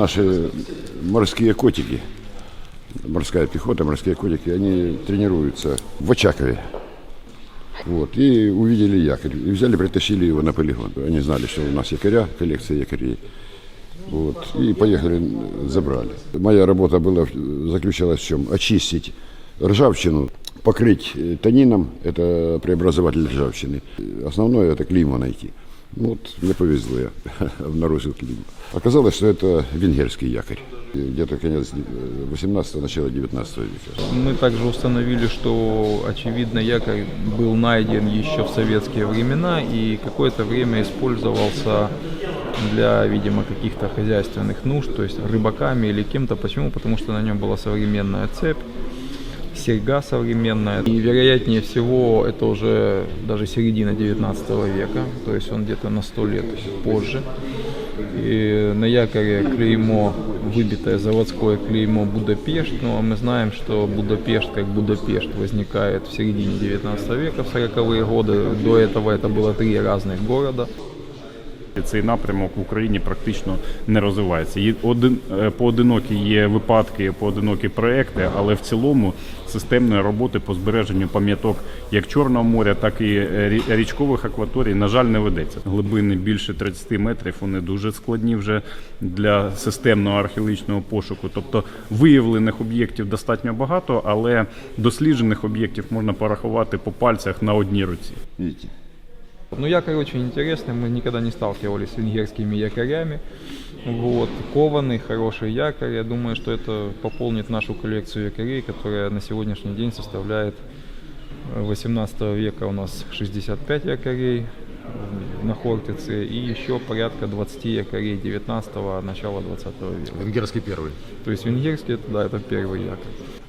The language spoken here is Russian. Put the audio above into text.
Наши морские котики, морская пехота, морские котики, они тренируются в Очакове. Вот, и увидели якорь. И взяли, притащили его на полигон. Они знали, что у нас якоря, коллекция якорей. Вот, и поехали, забрали. Моя работа была, заключалась в чем? Очистить ржавчину, покрыть тонином, это преобразователь ржавчины. Основное это клеймо найти. Вот мне повезло, я обнаружил клеймо. Оказалось, что это венгерский якорь. Э, Где-то конец 18 начало 19 века. Мы также установили, что, очевидно, якорь был найден еще в советские времена и какое-то время использовался для, видимо, каких-то хозяйственных нужд, то есть рыбаками или кем-то. Почему? Потому что на нем была современная цепь, серьга современная. И, вероятнее всего, это уже даже середина 19 века, то есть он где-то на 100 лет позже. И на якоре клеймо, выбитое заводское клеймо Будапешт. Ну а мы знаем, что Будапешт как Будапешт возникает в середине 19 века, в 40-е годы. До этого это было три разных города. Цей напрямок в Україні практично не розвивається. Є один е, поодинокі є випадки, поодинокі проекти, але в цілому системної роботи по збереженню пам'яток як Чорного моря, так і е, річкових акваторій, на жаль, не ведеться. Глибини більше 30 метрів. Вони дуже складні вже для системного археологічного пошуку. Тобто виявлених об'єктів достатньо багато, але досліджених об'єктів можна порахувати по пальцях на одній руці. Ну, якорь очень интересный, мы никогда не сталкивались с венгерскими якорями. Вот. Кованый, хороший якорь. Я думаю, что это пополнит нашу коллекцию якорей, которая на сегодняшний день составляет э, 18 века у нас 65 якорей на Хортице и еще порядка 20 якорей 19 начала 20 века. Венгерский первый. То есть венгерский, это, да, это первый якорь.